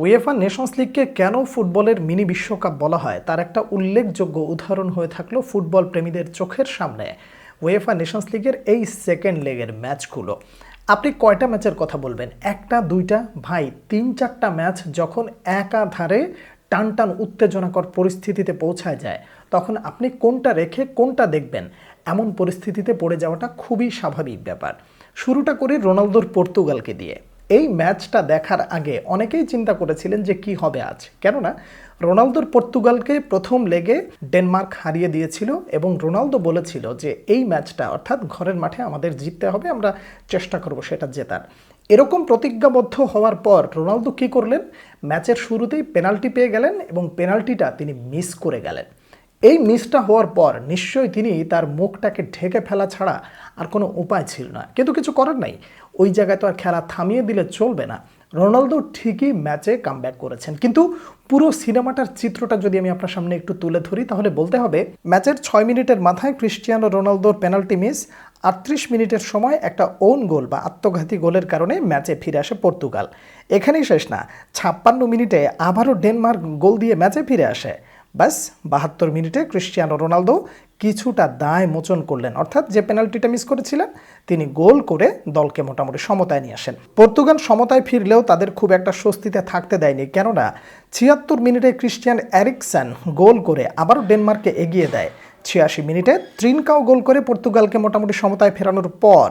UEFA Nations লিগকে কেন ফুটবলের mini বিশ্বকাপ বলা হয়? তার একটা উল্লেখযোগ্য উদাহরণ হয়ে থাকল ফুটবল প্রেমীদের চোখের সামনে। উয়েফা নেশনস লিগের এই সেকেন্ড লেগের ম্যাচগুলো আপনি কয়টা ম্যাচের কথা বলবেন? একটা, দুইটা? ভাই, তিন, চারটা ম্যাচ যখন একাধারে টান টান উত্তেজনাকর পরিস্থিতিতে পৌঁছায় যায়, তখন আপনি কোনটা রেখে কোনটা দেখবেন? এমন পরিস্থিতিতে পড়ে যাওয়াটা খুবই স্বাভাবিক ব্যাপার। শুরুটা করি রোনালদোর পর্তুগালকে দিয়ে। এই ম্যাচটা দেখার আগে অনেকেই চিন্তা করেছিলেন যে কি হবে আজ। কেননা, রোনালদোর পর্তুগালকে প্রথম লেগে ডেনমার্ক হারিয়ে দিয়েছিল এবং রোনালদো বলেছিল যে এই ম্যাচটা অর্থাৎ ঘরের মাঠে আমাদের জিততে হবে, আমরা চেষ্টা করব সেটা জেতার। এরকম প্রতিজ্ঞাবদ্ধ হওয়ার পর রোনালদো কী করলেন? ম্যাচের শুরুতেই পেনাল্টি পেয়ে গেলেন এবং পেনাল্টিটা তিনি মিস করে গেলেন। এই মিসটা হওয়ার পর নিশ্চয়ই তিনি তার মুখটাকে ঢেকে ফেলা ছাড়া আর কোনো উপায় ছিল না। কিন্তু কিছু করার নাই। ওই জায়গায় তো আর খেলা থামিয়ে দিলে চলবে না। রোনালদো ঠিকই ম্যাচে কামব্যাক করেছেন। কিন্তু পুরো সিনেমাটার চিত্রটা যদি আমি আপনার সামনে একটু তুলে ধরি, তাহলে বলতে হবে, ম্যাচের ছয় মিনিটের মাথায় ক্রিস্টিয়ানো রোনালদোর পেনাল্টি মিস, আটত্রিশ মিনিটের সময় একটা ওন গোল বা আত্মঘাতী গোলের কারণে ম্যাচে ফিরে আসে পর্তুগাল। এখানেই শেষ না, ছাপ্পান্ন মিনিটে আবারও ডেনমার্ক গোল দিয়ে ম্যাচে ফিরে আসে। ব্যাস, বাহাত্তর মিনিটে ক্রিস্টিয়ানো রোনালদো কিছুটা দায় মোচন করলেন। অর্থাৎ যে পেনাল্টিটা মিস করেছিলেন, তিনি গোল করে দলকে মোটামুটি সমতায় নিয়ে আসেন। পর্তুগাল সমতায় ফিরলেও তাদের খুব একটা স্বস্তিতে থাকতে দেয়নি। কেননা, ছিয়াত্তর মিনিটে ক্রিশ্চিয়ান অ্যারিকসন গোল করে আবারও ডেনমার্ককে এগিয়ে দেয়। ছিয়াশি মিনিটে ত্রিনকাও গোল করে পর্তুগালকে মোটামুটি সমতায় ফেরানোর পর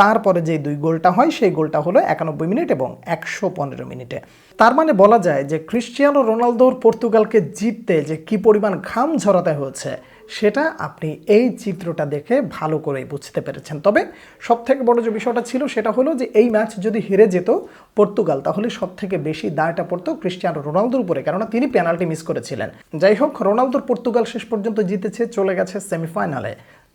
তারপরে যে দুই গোলটা হয়, সেই গোলটা হলো একানব্বই মিনিট এবং একশো পনেরো মিনিটে। তার মানে বলা যায় যে ক্রিশ্চিয়ানো রোনালদোর পর্তুগালকে জিততে যে কি পরিমাণ ঘাম ঝরাতে হয়েছে, সেটা আপনি এই চিত্রটা দেখে ভালো করে বুঝতে পেরেছেন। তবে সব থেকে বড় যে বিষয়টা ছিল, সেটা হলো যে এই ম্যাচ যদি হেরে যেত পর্তুগাল, তাহলে সব থেকে বেশি দায়টা পড়তো ক্রিশ্চিয়ানো রোনালদোর উপরে, কেননা তিনি পেনাল্টি মিস করেছিলেন। যাই হোক, রোনালদোর পর্তুগাল শেষ পর্যন্ত জিতেছে, চলে গেছে সেমিফাইনালে।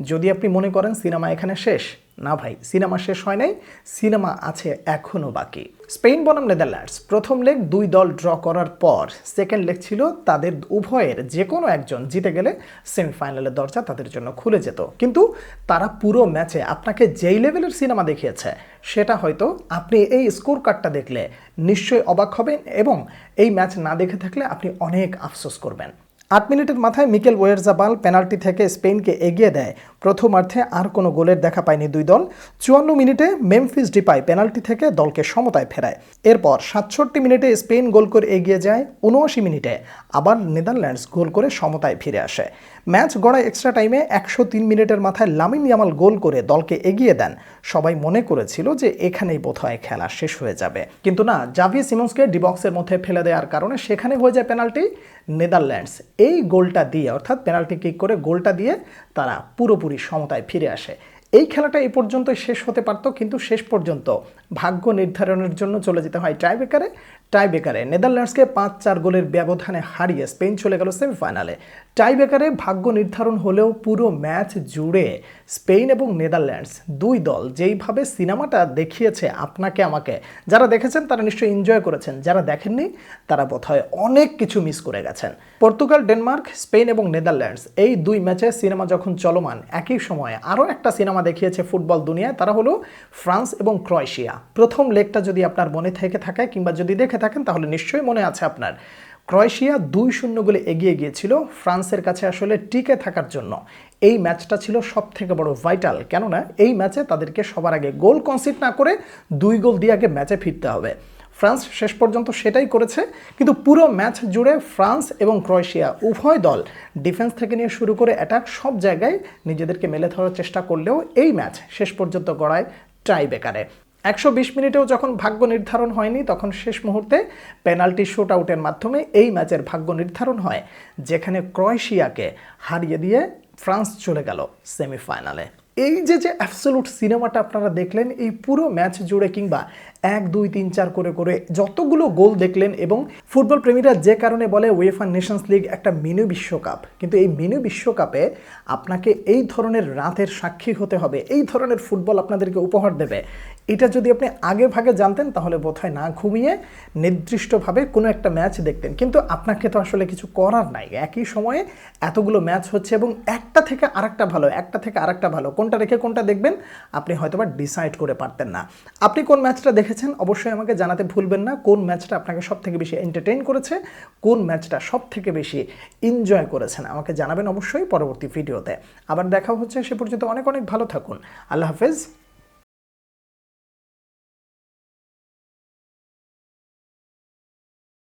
যদি আপনি মনে করেন, সিনেমা এখানে শেষ। না ভাই, সিনেমা শেষ হয় নাই, সিনেমা আছে এখনও বাকি। স্পেন বনাম নেদারল্যান্ডস, প্রথম লেগ দুই দল ড্র করার পর, সেকেন্ড লেগ ছিল তাদের উভয়ের যে কোনো একজন জিতে গেলে সেমিফাইনালের দরজা তাদের জন্য খুলে যেত। কিন্তু তারা পুরো ম্যাচে আপনাকে যেই লেভেলের সিনেমা দেখিয়েছে, সেটা হয়তো আপনি এই স্কোর কার্ডটা দেখলে নিশ্চয়ই অবাক হবেন এবং এই ম্যাচ না দেখে থাকলে আপনি অনেক আফসোস করবেন। আট মিনিটের মাথায় মিকেল ওয়েরজাবাল পেনাল্টি থেকে স্পেনকে এগিয়ে দেয়। প্রথমার্ধে আর কোনো গোলের দেখা পায়নি দুই দল। চুয়ান্ন মিনিটে মেমফিস ডিপাই পেনাল্টি থেকে দলকে সমতায় ফেরায়। এরপর সাতষট্টি মিনিটে স্পেন গোল করে এগিয়ে যায় উনআশি মিনিটে আবার নেদারল্যান্ডস গোল করে সমতায় ফিরে আসে। ম্যাচ গড়ায় এক্সট্রা টাইমে একশো তিন মিনিটের মাথায় লামিন ইয়ামাল গোল করে দলকে এগিয়ে দেন। সবাই মনে করেছিল যে এখানেই বোধহয় খেলা শেষ হয়ে যাবে। কিন্তু না জাভিয়ে সিমন্সকে ডিবক্সের মধ্যে ফেলে দেওয়ার কারণে সেখানে হয়ে যায় পেনাল্টি। নেদারল্যান্ডস। এই গোলটা দিয়ে, অর্থাৎ পেনাল্টি কিক করে গোলটা দিয়ে তারা পুরোপুরি সমতায় ফিরে আসে। এই খেলাটা এ পর্যন্ত শেষ হতে পারত, কিন্তু শেষ পর্যন্ত ভাগ্য নির্ধারণের জন্য চলে যেতে হয় টাই বেকারে টাই বেকারে নেদারল্যান্ডসকে পাঁচ চার গোলের ব্যবধানে হারিয়ে স্পেন চলে গেল সেমিফাইনালে। টাই বেকারে ভাগ্য নির্ধারণ হলেও পুরো ম্যাচ জুড়ে স্পেন এবং নেদারল্যান্ডস দুই দল যেইভাবে সিনেমাটা দেখিয়েছে আপনাকে, আমাকে, যারা দেখেছেন তারা নিশ্চয়ই এনজয় করেছেন, যারা দেখেননি তারা বোধহয় অনেক কিছু মিস করে গেছেন। পর্তুগাল, ডেনমার্ক, স্পেন এবং নেদারল্যান্ডস এই দুই ম্যাচে সিনেমা যখন চলমান, একই সময়ে আরও একটা সিনেমা দেখিয়েছে ফুটবল দুনিয়ায়, তারা হলো ফ্রান্স এবং ক্রোয়েশিয়া। প্রথম লেগটা যদি আপনার মনে থেকে থাকে কিংবা যদি দেখে থাকেন, তাহলে নিশ্চয়ই মনে আছে আপনার। ক্রয়েশিয়া দুই শূন্য গোলে এগিয়ে গিয়েছিল, ফ্রান্সের কাছে আসলে টিকে থাকার জন্য। এই ম্যাচটা ছিল সব থেকে বড় ভাইটাল, কেননা এই ম্যাচে তাদেরকে সবার আগে গোল কনসিড না করে দুই গোল দিয়ে আগে ম্যাচে ফিরতে হবে। ফ্রান্স শেষ পর্যন্ত সেটাই করেছে, কিন্তু পুরো ম্যাচ জুড়ে ফ্রান্স এবং ক্রোয়েশিয়া উভয় দল ডিফেন্স থেকে নিয়ে শুরু করে অ্যাটাক সব জায়গায় নিজেদেরকে মেলে ধরার চেষ্টা করলেও এই ম্যাচ শেষ পর্যন্ত গড়ায় টাই বেকারে একশো বিশ মিনিটেও যখন ভাগ্য নির্ধারণ হয়নি, তখন শেষ মুহূর্তে পেনাল্টি শুট আউটের মাধ্যমে এই ম্যাচের ভাগ্য নির্ধারণ হয়, যেখানে ক্রয়েশিয়াকে হারিয়ে দিয়ে ফ্রান্স চলে গেল সেমিফাইনালে। এই যে যে অ্যাবসোলুট সিনেমাটা আপনারা দেখলেন, এই পুরো ম্যাচ জুড়ে কিংবা এক, দুই, তিন, চার করে করে যতগুলো গোল দেখলেন এবং ফুটবল প্রেমীরা যে কারণে বলে ওয়েফা নেশনস লিগ একটা মিনি বিশ্বকাপ, কিন্তু এই মিনি বিশ্বকাপে আপনাকে এই ধরনের রাতের সাক্ষী হতে হবে, এই ধরনের ফুটবল আপনাদেরকে উপহার দেবে এটা যদি আপনি আগে ভাগে জানতেন, তাহলে বোধহয় না ঘুমিয়ে নির্দিষ্টভাবে কোনো একটা ম্যাচ দেখতেন। কিন্তু আপনাকে তো আসলে কিছু করার নাই। একই সময়ে এতগুলো ম্যাচ হচ্ছে এবং একটা থেকে আরেকটা ভালো, একটা থেকে আরেকটা ভালো। কোনটা রেখে কোনটা দেখবেন, আপনি হয়তোবা ডিসাইড করে পারতেন না। আপনি কোন ম্যাচটা দেখেছেন, অবশ্যই আমাকে জানাতে ভুলবেন না। কোন ম্যাচটা আপনাকে সব থেকে বেশি এন্টারটেইন করেছে, কোন ম্যাচটা সব থেকে বেশি এনজয় করেছেন, আমাকে জানাবেন অবশ্যই পরবর্তী ভিডিওতে। আবার দেখা হচ্ছে, সে পর্যন্ত অনেক অনেক ভালো থাকুন। আল্লাহ হাফেজ।